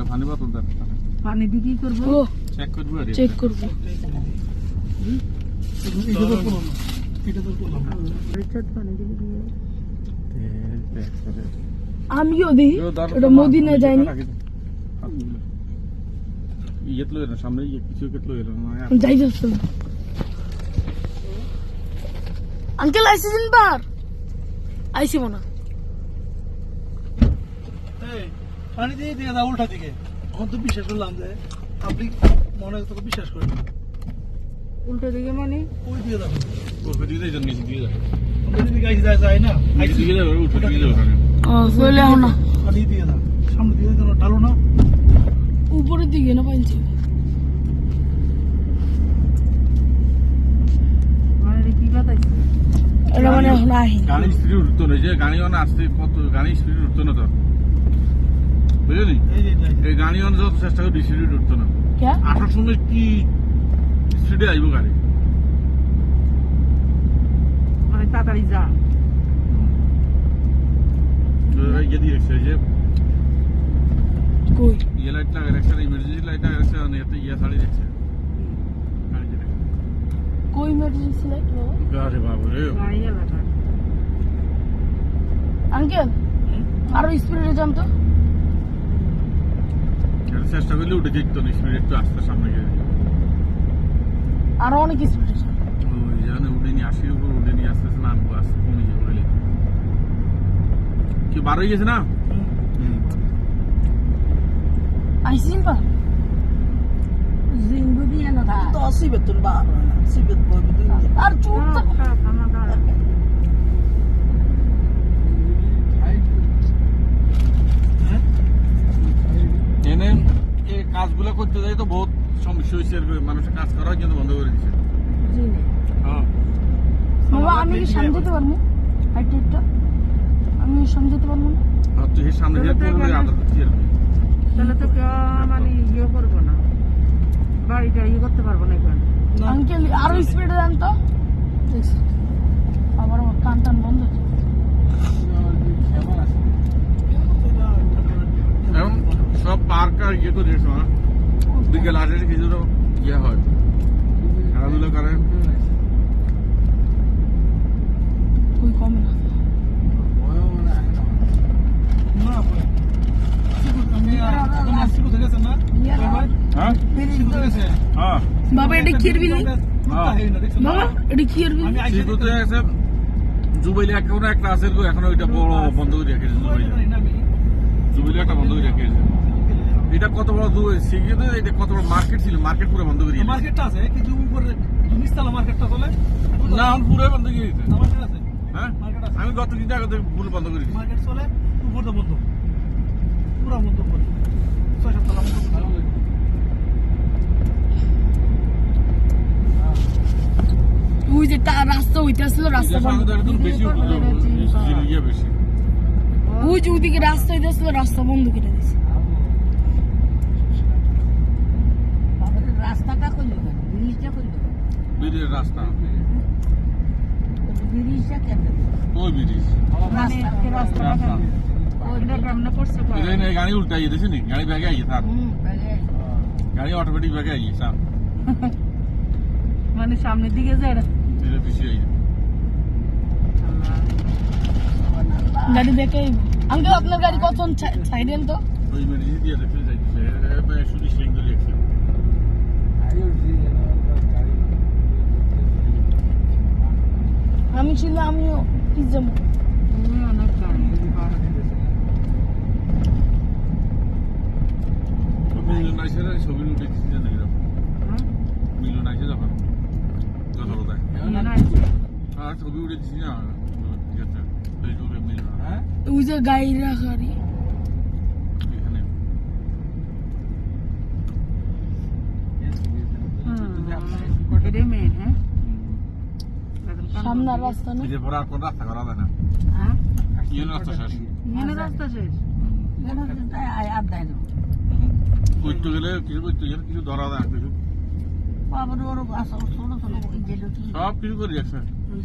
একটা পানি বোতল দেন। পানি দিয়ে কি করব? চেক করব আর চেক করব এটা। তো করলাম এটা তো করলাম না রিচার্জ পানি দিয়ে দিয়ে আমিও দিই এটা মদিনা ইয়েত লই না সামনে ইয়ে কিছু কেত লই না যাই যাচ্ছ। আঙ্কেল বার আইসি মনে হয়। এই, পানি দিয়ে দিয়ে দাও উল্টা দিকে। আমার তো বিশ্বাস করলাম যে আপনি মনে হয় তোকে বিশ্বাস করেন। উল্টো দিকে মানে? ওই দিয়ে দাও ওকে দিয়ে দেন নিচে দিয়ে দেন আমাদের দিকে গাইছে যায় যায় না? নিচে দিয়ে দেন উঠে দিয়ে দেন ও চলে আও না। পানি দিয়ে দাও সামনে দিয়ে দাও ডালো না। উপরের দিকে না পাইছি মানে মানে গাড়ি স্পিড উঠতো না যে গাড়ি অন আসতে কত গাড়ি স্পিড উঠতো না তো। বুঝলি? এই গাড়ি অন যত চেষ্টা করি স্পিড উঠতো না। কে? আঠার সময় কি স্পিডে আইব গাড়ি? তাড়াতাড়ি যা। ইয়ে দিয়ে রেখেছে যে। কই? ইয়ে লাইট লাগাই রাখছে ইমার্জেন্সি লাইট লাগাই রাখছে আর এতে ইয়ে ছাড়ি রাখছে গাড়ি যে রাখছে। কই ইমার্জেন্সি লাইট আরে বাবা রে গাড়ি এলাকা। আঙ্কেল আরও স্পিডে যান তো। চেষ্টা করলে উঠে যেত না স্পিড একটু আস্তে সামনে গিয়ে। আরও অনেক স্পিডে যান ওই জানে উঠে নিয়ে আসি উপর উঠে নিয়ে আস্তে আস্তে নামবো আস্তে কমে যাব গেলে কি বার হয়ে গেছে না? আইসিন পা জিন্দু দিয়ে না তো বার হয় আর চুপ খানা দাঁড়া এনে এই কাজগুলো করতে যাই তো বহুত সমস্যা হয়েছে আর মানুষের কাজ করা কিন্তু বন্ধ করে দিচ্ছে জি না হ্যাঁ। আমি কি সামনে যেতে পারব? আমি সামনে যেতে পারব না? আর তুই সামনে আদর। তাহলে তো কেউ মানে ইয়ে করব না। বাড়িটা ইয়ে করতে পারব না এখানে আঙ্কেল আরও স্পিডে যান তো। আবার আমার কান টান বন্ধ হচ্ছে। এখন সব পার্ক আর ইয়ে করে দিয়েছে না বিকেল আটে কিছু তো ইয়ে হয়। খেলাধুলা করে। কই কমে না। না বই। আপনি আর তোমার সিকু থেকে গেছেন না? ভাই হ্যাঁ? হ্যাঁ। বাবা এটা কি না? বাবা এটা কি জুবাইলে এখনও একটা আছে গো, এখনও ওইটা বড় বন্ধ করে রেখেছে জুবাইলে জুবাইলে একটা বন্ধ করে রেখেছে এটা কত বড় সিগিতে এটা কত বড় মার্কেট ছিল? মার্কেট পুরো বন্ধ করে দিয়েছে। মার্কেটটা আছে কিন্তু উপরে নিচতলা মার্কেটটা চলে। না এখন পুরো বন্ধ করে দিয়েছে। মার্কেট আছে। হ্যাঁ? মার্কেট আছে। আমি গত দিন আগে পুরো বন্ধ করে দিয়েছি। মার্কেট চলে উপরটা বন্ধ। পুরো বন্ধ করে ছয় সাততলা বন্ধ করে ওই যে তা রাস্তা ওইটা ছিল রাস্তা এটার বন্ধ। তো বেশি। ইয়ে ওই যে ওইদিকে রাস্তা রাস্তা বন্ধ করে দিয়েছে। রাস্তাটা করল কেন ব্রিজটা করল ব্রিজের রাস্তা। ব্রিজটা কেন ওই ব্রিজ। মানে রাস্তা গাড়ি উল্টাই দিয়েছে নি গাড়ি ব্যাগে আইয়ে স্যার গাড়ি অটোমেটিক ব্যাগে আইয়ে স্যার মানে সামনের দিকে যায় এটা এটা পিছিয়ে আইয়ে। গাড়ি দেখে আঙ্কেল আপনার গাড়ি কত সাইডে তো। ওই দিয়ে শুধু স্লিং আমি ছিল আমিও পিজ্জা হয়ে। মিলন ছবি দিচ্ছি জানি এরকম। হ্যাঁ? মিলন আইসে যখন আর ছবি উঠে দিচ্ছি না। ঠিক আছে ফেসবুকে মিলন হ্যাঁ ওই যে গাড়ি রাখারি এখানে হুম, এটাই মেন হ্যাঁ সামনে রাস্তা না? এই যে পরে আর কোন রাস্তা করা যায় না? হ্যাঁ? রাস্তা শেষ। রাস্তা শেষ? আর দেয় না করতে গেলে কিছু করতে গেলে কিছু ধরা যায় কিছু। বাবার ওর আসা ছোট ছোট যেটা কি সব কিছু করে যাচ্ছে।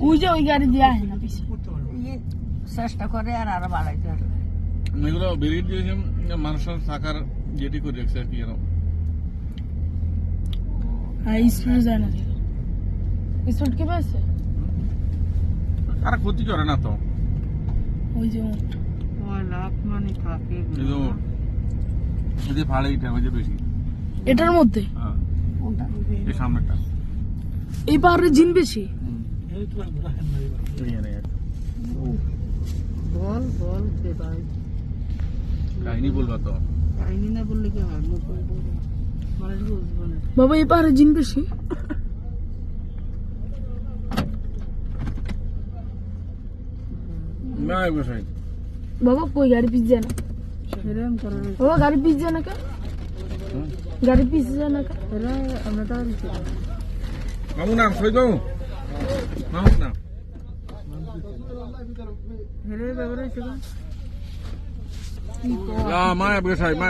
ওই যে ওই গাড়ি দিয়ে আসে না পারবে ইয়ে চেষ্টা করে আর আরও বাড়াইতে পারবে এগুলো বেরিয়ে দিয়েছে মানুষের থাকার যেটি করে রাখছে আর কি যেন। হ্যাঁ স্পিড যায় না স্পিড কি পেয়েছে আর ক্ষতি করে না তো? ওই যে মানে থাকে এই যে যে ভাড়া যে বেশি। এটার মধ্যে? হ্যাঁ। এই সামনেটা এই পাহাড়ের জিন বেশি? এই তো রাখেন না এবার। এইখানে একটা। বল বল সে ভাই? কাহিনী বলবা তো। কাহিনী না বললে কি হয়? মুখ করে বাবা এই পাহাড়ের জিন বেশি? না বসাই বাবা কই গাড়ি পিছ যায় না? বাবা গাড়ি পিছ না কে গাড়ি পিছ না কে এরা আমরা তো মামু নাম সই দাও মামু নাম। হেরে ব্যাপারে সেটা? মা বিষয় মা